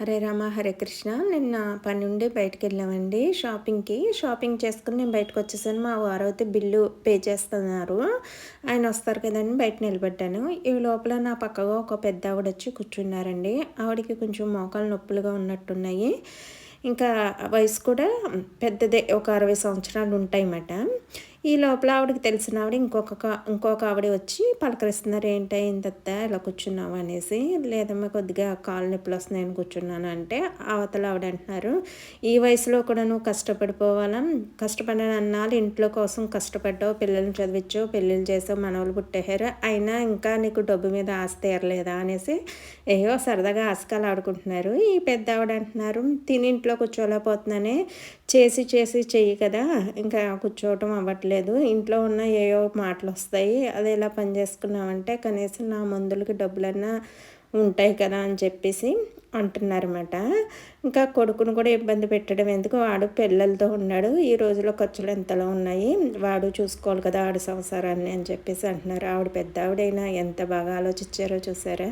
హరే రామ హరే కృష్ణ. నిన్న పని నుండి బయటకు వెళ్ళామండి షాపింగ్కి. షాపింగ్ చేసుకుని నేను బయటకు వచ్చేసాను. మా వారైతే బిల్లు పే చేస్తున్నారు. ఆయన వస్తారు కదండి బయట నిలబడ్డాను. ఈ లోపల నా పక్కగా ఒక పెద్ద ఆవిడ వచ్చి కూర్చున్నారండి. ఆవిడకి కొంచెం మోకాలు నొప్పులుగా ఉన్నట్టున్నాయి. ఇంకా వయసు కూడా పెద్దదే ఒక అరవై సంవత్సరాలు ఉంటాయి అన్నమాట ఈ లోపల ఆవిడకి తెలిసిన ఆవిడ ఇంకొక ఇంకొక ఆవిడ వచ్చి పలకరిస్తున్నారు ఏంటి ఇంత ఇలా కూర్చున్నావు? అనేసి. లేదమ్మా కొద్దిగా కాలు నొప్పులు వస్తున్నాయని కూర్చున్నాను. అంటే అవతల ఆవిడ అంటున్నారు ఈ వయసులో కూడా నువ్వు కష్టపడిపోవాలా? కష్టపడిన అన్నాలు ఇంట్లో కోసం కష్టపడ్డావు పిల్లల్ని చదివించావు పెళ్ళిళ్ళు చేసావు మనవలు పుట్టేహారు అయినా ఇంకా నీకు డబ్బు మీద ఆశ తీరలేదా? అనేసి ఏయో సరదాగా ఆశకాలు ఆడుకుంటున్నారు. ఈ పెద్ద ఆవిడ అంటున్నారు తిని ఇంట్లో కూర్చోలేకపోతున్నానే చేసి చేసి చెయ్యి కదా ఇంకా కూర్చోవటం అవ్వట్లేదు. ఇంట్లో ఉన్న ఏవో మాటలు వస్తాయి అది ఎలా పని చేసుకున్నామంటే కనీసం నా మందులకి డబ్బులన్నా ఉంటాయి కదా అని చెప్పేసి అంటున్నారన్నమాట. ఇంకా కొడుకును కూడా ఇబ్బంది పెట్టడం ఎందుకు? వాడు పిల్లలతో ఉన్నాడు. ఈ రోజులో ఖర్చులు ఎంతలో ఉన్నాయి? వాడు చూసుకోవాలి కదా ఆడు సంసారాన్ని అని చెప్పేసి అంటున్నారు. ఆవిడ పెద్ద ఆవిడైనా ఎంత బాగా ఆలోచించారో చూసారా?